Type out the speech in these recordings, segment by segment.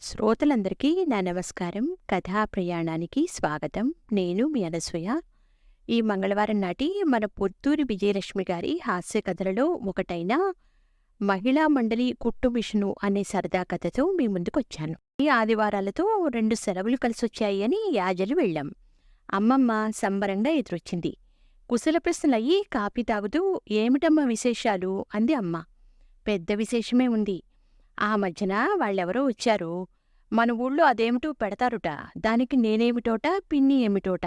శ్రోతలందరికీ నా నమస్కారం. కథా ప్రయాణానికి స్వాగతం. నేను మీ అనసూయ. ఈ మంగళవారం నాటి మన పొత్తూరి విజయలక్ష్మి గారి హాస్య కథలలో ఒకటైన మహిళా మండలి కుట్టు మిషను అనే సరదా కథతో మీ ముందుకొచ్చాను. ఈ ఆదివారాలతో రెండు సెలవులు కలిసొచ్చాయి అని యాజలు వెళ్ళాం. అమ్మమ్మ సంబరంగా ఎదురొచ్చింది. కుశల ప్రశ్నలయ్యి కాపీ తాగుతూ ఏమిటమ్మా విశేషాలు? అంది అమ్మ. పెద్ద విశేషమే ఉంది. ఆ మధ్యన వాళ్ళెవరో వచ్చారు. మన ఊళ్ళో అదేమిటో పెడతారుట. దానికి నేనేమిటోట పిన్ని ఏమిటోట.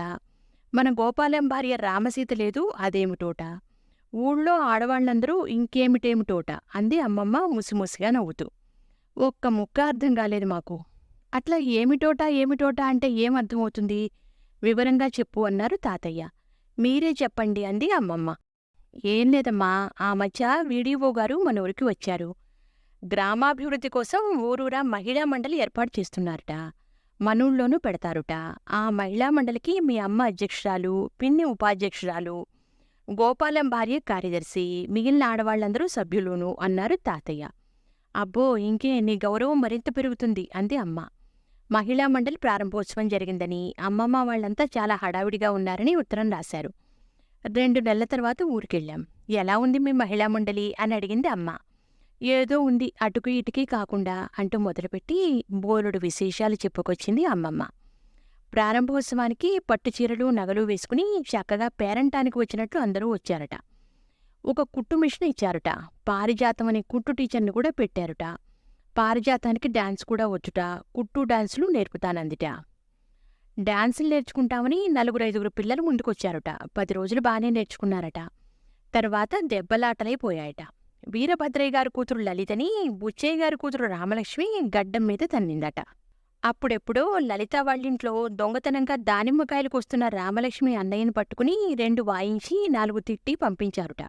మన గోపాలం భార్య రామసీత లేదు అదేమిటోట. ఊళ్ళో ఆడవాళ్ళందరూ ఇంకేమిటేమిటోట అంది అమ్మమ్మ ముసిముసిగా నవ్వుతూ. ఒక్క ముక్క అర్థం కాలేదు మాకు. అట్లా ఏమిటోట ఏమిటోట అంటే ఏం అర్థమవుతుంది? వివరంగా చెప్పు అన్నారు తాతయ్య. మీరే చెప్పండి అంది అమ్మమ్మ. ఏం లేదమ్మా ఆ మధ్య వీడియో గారు మన ఊరికి వచ్చారు. గ్రామాభివృద్ధి కోసం ఊరూరా మహిళా మండలి ఏర్పాటు చేస్తున్నారట. మనూళ్ళలోనూ పెడతారుట. ఆ మహిళా మండలికి మీ అమ్మ అధ్యక్షురాలు పిన్ని ఉపాధ్యక్షురాలు గోపాలం భార్య కార్యదర్శి మిగిలిన ఆడవాళ్ళందరూ సభ్యులును అన్నారు తాతయ్య. అబ్బో ఇంకే నీ గౌరవం మరింత పెరుగుతుంది అంది అమ్మ. మహిళా మండలి ప్రారంభోత్సవం జరిగిందని అమ్మమ్మ వాళ్ళంతా చాలా హడావిడిగా ఉన్నారని ఉత్తరం రాశారు. రెండు నెలల తర్వాత ఊరికెళ్ళాం. ఎలా ఉంది మీ మహిళా మండలి? అని అడిగింది అమ్మ. ఏదో ఉంది. అటుకు ఇటుకి కాకుండా అంటూ మొదలుపెట్టి బోలుడు విశేషాలు చెప్పుకొచ్చింది అమ్మమ్మ. ప్రారంభోత్సవానికి పట్టు చీరలు నగలు వేసుకుని చక్కగా పేరంటానికి వచ్చినట్లు అందరూ వచ్చారట. ఒక కుట్టు మిషన్ ఇచ్చారట. పారిజాతం అనే కుట్టు టీచర్ని కూడా పెట్టారట. పారిజాతానికి డాన్స్ కూడా వచ్చుట కుట్టు డాన్సులు నేర్పుతానందిట. డాన్సులు నేర్చుకుంటామని నలుగురు ఐదుగురు పిల్లలు ముందుకొచ్చారట. పది రోజులు బాగానే నేర్చుకున్నారట. తర్వాత దెబ్బలాటలైపోయాయట వీరభద్రయ్య గారి కూతురు లలితని బుచ్చయ్య గారి కూతురు రామలక్ష్మి గడ్డం మీద తన్నిందట. అప్పుడెప్పుడో లలిత వాళ్ళింట్లో దొంగతనంగా దానిమ్మకాయలకు వస్తున్న రామలక్ష్మి అన్నయ్యను పట్టుకుని రెండు వాయించి నాలుగు తిట్టి పంపించారుట.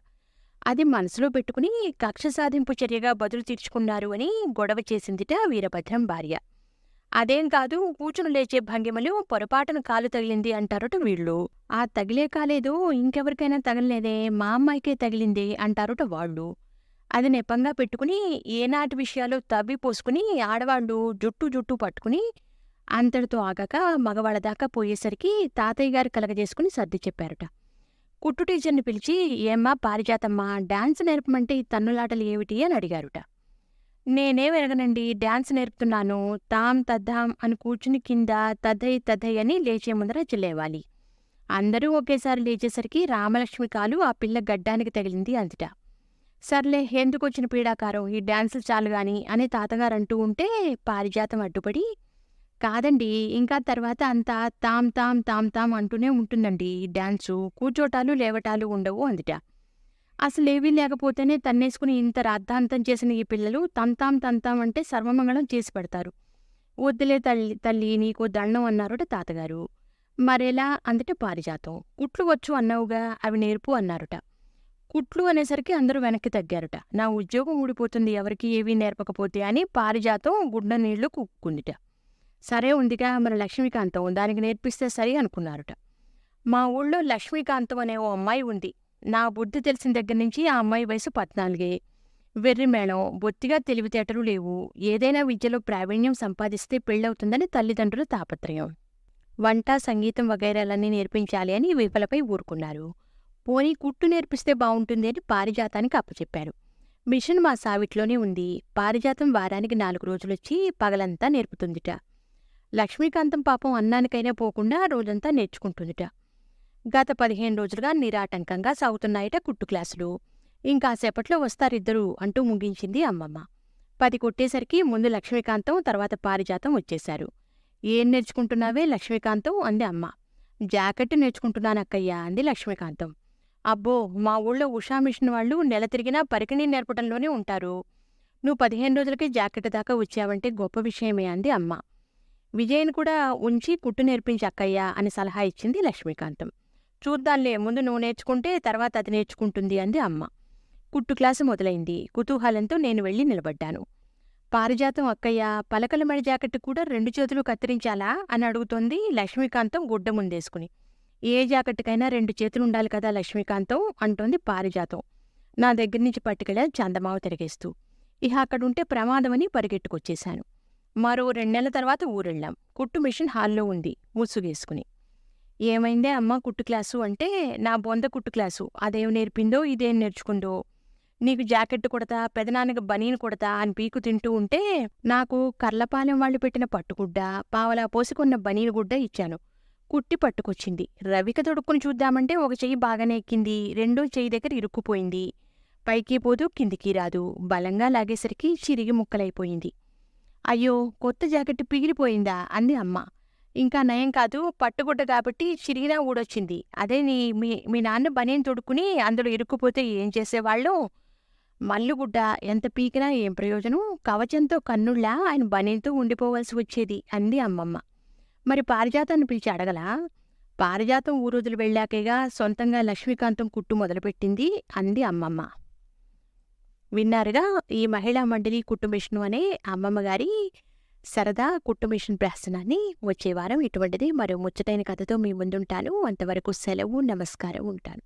అది మనసులో పెట్టుకుని కక్ష సాధింపు చర్యగా బదులు తీర్చుకున్నారు అని గొడవ చేసిందిట వీరభద్రం భార్య. అదేం కాదు కూచును లేచే భంగిమలు పొరపాటున కాలు తగిలింది అంటారట వీళ్ళు. ఆ తగిలే కాలేదు ఇంకెవరికైనా తగలలేదే మా అమ్మాయికే తగిలింది అంటారట వాళ్ళు. అది నెపంగా పెట్టుకుని ఏనాటి విషయాలు తవ్వి పోసుకుని ఆడవాళ్ళు జుట్టు జుట్టు పట్టుకుని అంతటితో ఆగాక మగవాళ్ళ దాకా పోయేసరికి తాతయ్య గారు కలగజేసుకుని సర్ది చెప్పారట. కుట్టు టీచర్ని పిలిచి ఏమ్మా పారిజాతమ్మా డాన్స్ నేర్పమంటే ఈ తన్నులాటలు ఏమిటి? అని అడిగారుట. నేనే వెరగనండి డాన్స్ నేర్పుతున్నాను. తాం తద్దాం అని కూర్చుని కింద తద్దయ్ తద్దయ్ అని లేచే ముందర చిల్లేవాలి. అందరూ ఒకేసారి లేచేసరికి రామలక్ష్మి కాలు ఆ పిల్ల గడ్డానికి తగిలింది అంతటా సర్లే ఎందుకొచ్చిన పీడాకారం? ఈ డాన్సులు చాలు కానీ అని తాతగారు అంటూ ఉంటే పారిజాతం అడ్డుపడి కాదండి ఇంకా తర్వాత అంతా తాం తాం తాం తాం అంటూనే ఉంటుందండి. ఈ డాన్సు కూర్చోటాలు లేవటాలు ఉండవు అందుట. అసలేవీ లేకపోతేనే తన్నేసుకుని ఇంత రాద్ధాంతం చేసిన ఈ పిల్లలు తంతాం తంతాం అంటే సర్వమంగళం చేసి పెడతారు. వద్దులే తల్లి తల్లి నీకు దండం అన్నారట తాతగారు. మరేలా? అందుట పారిజాతం. కుట్లు వచ్చు అన్నావుగా అవి నేర్పు అన్నారట. కుట్లు అనేసరికి అందరూ వెనక్కి తగ్గారుట. నా ఉద్యోగం ఊడిపోతుంది ఎవరికి ఏవీ నేర్పకపోతే అని పారిజాతం గుడ్డ నీళ్ళు కుక్కుందిట. సరే ఉందిగా మన లక్ష్మీకాంతం దానికి నేర్పిస్తే సరి అనుకున్నారుట. మా ఊళ్ళో లక్ష్మీకాంతం అనే ఓ అమ్మాయి ఉంది. నా బుద్ధి తెలిసిన దగ్గర నుంచి ఆ అమ్మాయి వయసు పద్నాలుగే. వెర్రి మేళం బొత్తిగా తెలివితేటలు లేవు. ఏదైనా విద్యలో ప్రావీణ్యం సంపాదిస్తే పెళ్ళవుతుందని తల్లిదండ్రుల తాపత్రయం. వంట సంగీతం వగైరాలన్నీ నేర్పించాలి అని వీపలపై ఊరుకున్నారు. పోనీ కుట్టు నేర్పిస్తే బాగుంటుంది అని పారిజాతానికి అప్పచెప్పారు. మిషన్ మా సావిట్లోనే ఉంది. పారిజాతం వారానికి నాలుగు రోజులొచ్చి పగలంతా నేర్పుతుందిట. లక్ష్మీకాంతం పాపం అన్నానికైనా పోకుండా రోజంతా నేర్చుకుంటుందిట. గత పదిహేను రోజులుగా నిరాటంకంగా సాగుతున్నాయట కుట్టు క్లాసులు. ఇంకాసేపట్లో వస్తారిద్దరూ అంటూ ముగించింది అమ్మమ్మ. పది కొట్టేసరికి ముందు లక్ష్మీకాంతం తర్వాత పారిజాతం వచ్చేశారు. ఏం నేర్చుకుంటున్నావే లక్ష్మీకాంతం? అంది అమ్మ. జాకెట్ నేర్చుకుంటున్నానక్కయ్యా అంది లక్ష్మీకాంతం. అబ్బో మా ఊళ్ళో ఉషా మిషన్ వాళ్ళు నెల తిరిగినా పరికిణీ నేర్పటంలోనే ఉంటారు. నువ్వు పదిహేను రోజులకి జాకెట్ దాకా వచ్చావంటే గొప్ప విషయమే అంది అమ్మ. విజయన్ కూడా ఉంచి కుట్టు నేర్పించి అక్కయ్యా అని సలహా ఇచ్చింది లక్ష్మీకాంతం. చూద్దాంలే ముందు నువ్వు నేర్చుకుంటే తర్వాత అది నేర్చుకుంటుంది అంది అమ్మ. కుట్టు క్లాసు మొదలైంది. కుతూహలంతో నేను వెళ్ళి నిలబడ్డాను. పారిజాతం అక్కయ్య పలకల మడి జాకెట్ కూడా రెండు చేతులు కత్తిరించాలా అని అడుగుతోంది లక్ష్మీకాంతం గుడ్డ ముందేసుకుని. ఏ జాకెట్కైనా రెండు చేతులు ఉండాలి కదా లక్ష్మీకాంతం అంటోంది పారిజాతం. నా దగ్గర నుంచి పట్టుకెళ్ళా చందమావ తిరిగేస్తూ. ఇహ అక్కడుంటే ప్రమాదమని పరిగెట్టుకొచ్చేశాను. మరో రెండు నెలల తర్వాత ఊరెళ్ళాం. కుట్టు మిషన్ హాల్లో ఉంది ముసుగేసుకుని. ఏమైందే అమ్మ కుట్టు క్లాసు అంటే నా బొంద కుట్టు క్లాసు. అదేం నేర్పిందో ఇదేం నేర్చుకుందో. నీకు జాకెట్ కుడతా పెదనాన్నకి బనీన్ కుడతా అని పీకు తింటూ ఉంటే నాకు కర్లపాలెం వాళ్ళు పెట్టిన పట్టుగుడ్డ పావలా పోసుకున్న బనీన్ గుడ్డ ఇచ్చాను. కుట్టి పట్టుకొచ్చింది. రవిక తొడుక్కుని చూద్దామంటే ఒక చెయ్యి బాగానే ఎక్కింది. రెండో చెయ్యి దగ్గర ఇరుక్కుపోయింది. పైకి పోదు కిందికి రాదు. బలంగా లాగేసరికి చిరిగి ముక్కలైపోయింది. అయ్యో కొత్త జాకెట్ పిగిలిపోయిందా? అంది అమ్మ. ఇంకా నయం కాదు పట్టుగుడ్డ కాబట్టి చిరిగినా ఊడొచ్చింది. అదే నీ మీ మీ నాన్న బనేని తొడుక్కుని అందులో ఇరుక్కుపోతే ఏం చేసేవాళ్ళు? మల్లుగుడ్డ ఎంత పీకినా ఏం ప్రయోజనం? కవచంతో కన్నుళ్ళా ఆయన బనేంతో ఉండిపోవలసి వచ్చేది అంది అమ్మమ్మ. మరి పారిజాతాన్ని పిలిచి అడగలా? పారిజాతం ఊరోజులు వెళ్ళాకేగా సొంతంగా లక్ష్మీకాంతం కుట్టు మొదలుపెట్టింది అంది అమ్మమ్మ. విన్నారుగా ఈ మహిళా మండలి కుట్టు మిషను అనే అమ్మమ్మ గారి సరదా కుట్టు మిషన్ ప్రహసనాన్ని వచ్చే వారం ఇటువంటిది మరో ముచ్చటైన కథతో మీ ముందుంటాను. అంతవరకు సెలవు నమస్కారం ఉంటాను.